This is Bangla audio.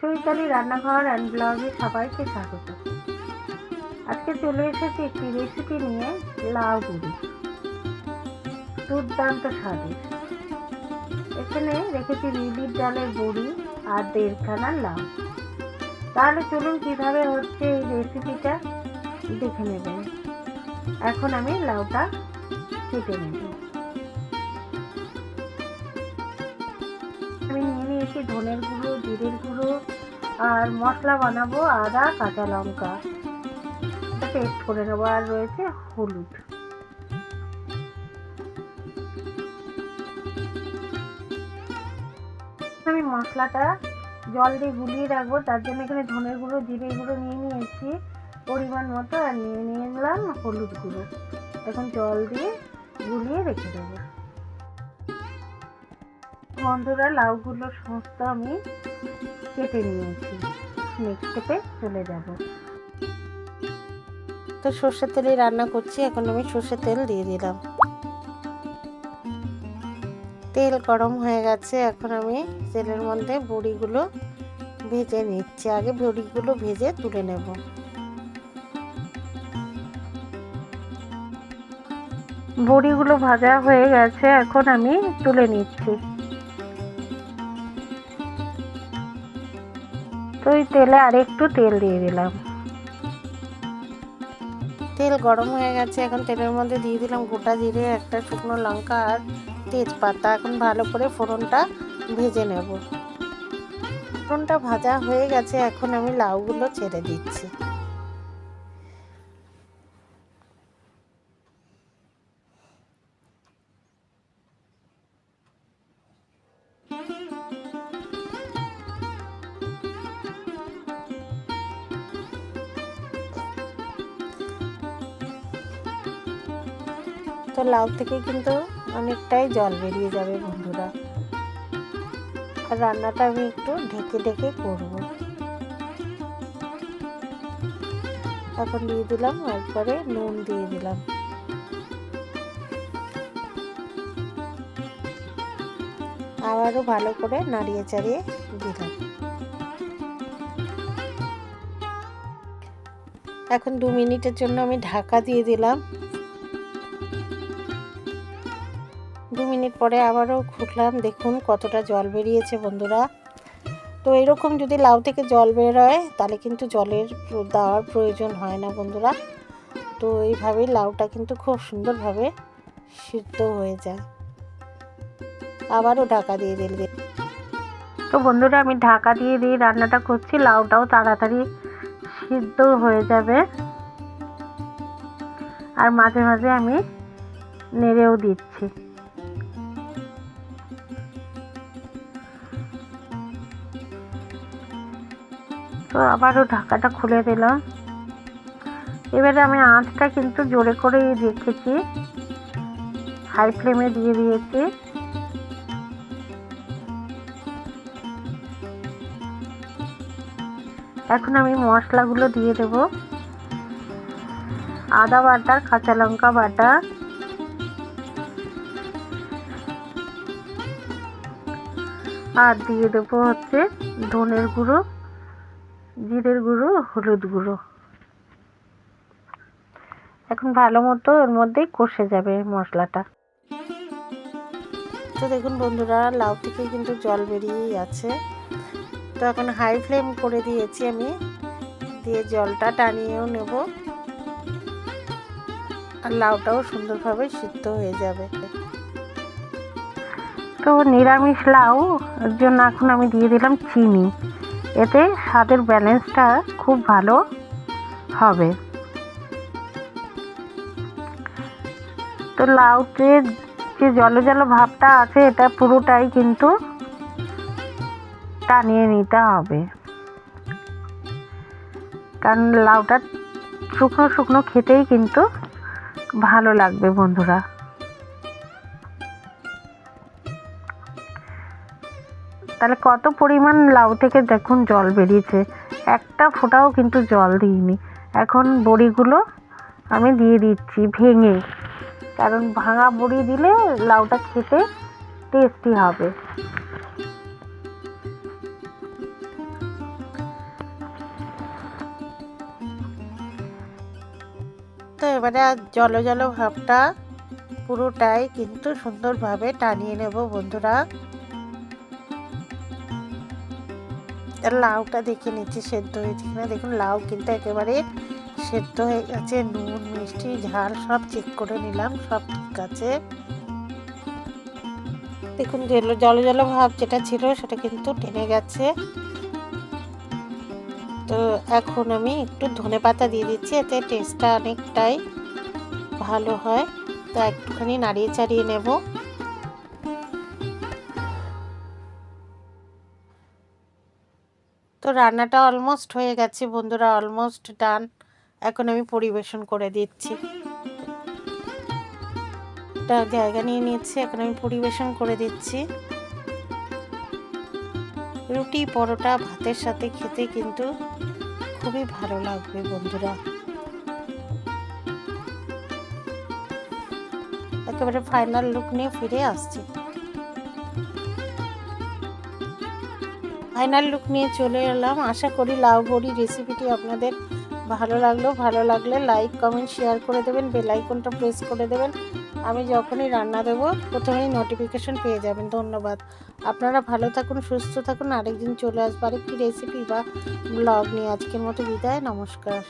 চৈতালি রান্নাঘর অ্যান্ড ব্লগে সবাইকে স্বাগত। আজকে চলে এসেছি একটি রেসিপি নিয়ে লাউ বুড়ি দুর্দান্ত স্বাদের এখানে রেখেছি বিউলির ডালের বড়ি আর দেড়খানা লাউ। তাহলে চলুন কীভাবে হচ্ছে এই রেসিপিটা দেখে নেবেন এখন আমি লাউটা কেটে নেব। আমি ধনের গুঁড়ো, জিরের গুঁড়ো আর মশলা বানাবো আদা, কাঁচা লঙ্কা। পেস্ট করে নেব আর রয়েছে হলুদ। আমি মশলাটা জল দিয়ে গুলিয়ে রাখব, তার জন্য এখানে ধনের গুঁড়ো জিরে গুঁড়ো নিয়ে নিয়েছি পরিমাণ মতো, আর নিয়ে নিয়ে নিলাম হলুদ গুঁড়ো। এখন জল দিয়ে গুলিয়ে রেখে দেবো। বন্ধুরা লাউগুলো সমস্ত আমি কেটে নিয়েছি। নেক্সট স্টেপে চলে যাব। তো সর্ষের তেলে রান্না করছি এখন আমি সর্ষের তেল দিয়ে দিলাম। তেল গরম হয়ে গেছে এখন আমি তেলের মধ্যে বড়িগুলো ভেজে নিচ্ছি। আগে বড়িগুলো ভেজে তুলে নেব। বড়িগুলো ভাজা হয়ে গেছে এখন আমি তুলে নিচ্ছি। ওই তেলে আরেকটু তেল দিয়ে দিলাম। তেল গরম হয়ে গেছে, এখন তেলের মধ্যে দিয়ে দিলাম গোটা জিরে, একটা শুকনো লঙ্কা আর তেজপাতা। এখন ভালো করে ফোড়নটা ভেজে নেব। ফোড়নটা ভাজা হয়ে গেছে, এখন আমি লাউগুলো ছেড়ে দিচ্ছি। তো লাউ থেকে কিন্তু অনেকটাই জল বেরিয়ে যাবে বন্ধুরা। আর রান্নাটা আমি একটু ঢেকে ঢেকে করব। এখন দিয়ে দিলাম একবারে নুন দিয়ে দিলাম। আবারও ভালো করে নাড়িয়ে চাড়িয়ে দিলাম। এখন দু মিনিটের জন্য আমি ঢাকা দিয়ে দিলাম। দু মিনিট পরে আবারও খুললাম দেখুন কতটা জল বেরিয়েছে বন্ধুরা। তো এরকম যদি লাউ থেকে জল বেরোয়, তাহলে কিন্তু জলের দেওয়ার প্রয়োজন হয় না বন্ধুরা। তো এইভাবেই লাউটা কিন্তু খুব সুন্দরভাবে সিদ্ধ হয়ে যায়। আবারও ঢাকা দিয়ে দিলে। তো বন্ধুরা, আমি ঢাকা দিয়ে দিয়ে রান্নাটা করছি। লাউটাও তাড়াতাড়ি সিদ্ধ হয়ে যাবে। আর মাঝে মাঝে আমি নেড়েও দিচ্ছি। তো আবারও ঢাকাটা খুলে দিলাম। এবারে আমি আঁচটা কিন্তু জোরে করেই রেখেছি। হাই ফ্লেমে দিয়ে দিয়েছি। এখন আমি মশলাগুলো দিয়ে দেব। আদা বাটা, কাঁচা লঙ্কা বাটা। আর দিয়ে দেবো হচ্ছে ধনের গুঁড়ো। জিরের গুঁড়ো হলুদ গুঁড়ো। এখন ভালো মতো ওর মধ্যেই কষে যাবে মশলাটা। তো দেখুন বন্ধুরা লাউ থেকে কিন্তু জল বেরিয়েই আছে। তো এখন হাই ফ্লেম করে দিয়েছি আমি। দিয়ে জলটা টানিয়েও নেব। আর লাউটাও সুন্দরভাবে সিদ্ধ হয়ে যাবে। তো নিরামিষ লাউ এর জন্য এখন আমি দিয়ে দিলাম চিনি। এতে স্বাদের ব্যালেন্সটা খুব ভালো হবে। তো লাউতে যে জলো জলো ভাবটা আছে, এটা পুরোটাই কিন্তু টানিয়ে নিতে হবে। কারণ লাউটা শুকনো শুকনো খেতেই কিন্তু ভালো লাগবে বন্ধুরা। তাহলে কত পরিমাণ লাউ থেকে দেখুন জল বেরিয়েছে? একটা ফোটাও কিন্তু জল দিইনি। এখন বড়িগুলো আমি দিয়ে দিচ্ছি ভেঙে। কারণ ভাঙা বড়ি দিলে লাউটা খেতে টেস্টি হবে। তো এবারে আর জল জলো ভাবটা পুরোটাই কিন্তু সুন্দরভাবে টানিয়ে নেব বন্ধুরা। লাউটা দেখে নিচ্ছি, সেদ্ধ হয়েছে কিনা। দেখুন, লাউ কিন্তু একেবারে সেদ্ধ হয়ে গেছে। নুন, মিষ্টি, ঝাল সব চেক করে নিলাম, সব ঠিক আছে। দেখুন জল জল জল ভাব যেটা ছিল সেটা কিন্তু টেনে গেছে। তো এখন আমি একটু ধনে পাতা দিয়ে দিচ্ছি, এতে টেস্টটা অনেকটাই ভালো হয়। তো একটুখানি নাড়িয়ে চাড়িয়ে নেব। তো রান্নাটা অলমোস্ট হয়ে গেছে, বন্ধুরা অলমোস্ট ডান এখন আমি পরিবেশন করে দিচ্ছি। একটা জায়গা নিয়ে নিচ্ছি এখন আমি পরিবেশন করে দিচ্ছি। রুটি, পরোটা, ভাতের সাথে খেতে কিন্তু খুবই ভালো লাগবে, বন্ধুরা। একেবারে ফাইনাল লুক নিয়ে ফিরে আসছি। ফাইনাল লুক নিয়ে চলে এলাম। আশা করি লাউ বড়ি রেসিপিটি আপনাদের ভালো লাগল। ভালো লাগলে লাইক কমেন্ট শেয়ার করে দেবেন বেলাইকনটা প্রেস করে দেবেন। আমি যখনই রান্না দেব, প্রথমেই নোটিফিকেশন পেয়ে যাবেন। ধন্যবাদ। আপনারা ভালো থাকুন, সুস্থ থাকুন। আরেকদিন চলে আসব আরেকটি রেসিপি বা ব্লগ নিয়ে। আজকের মতো বিদায়, নমস্কার।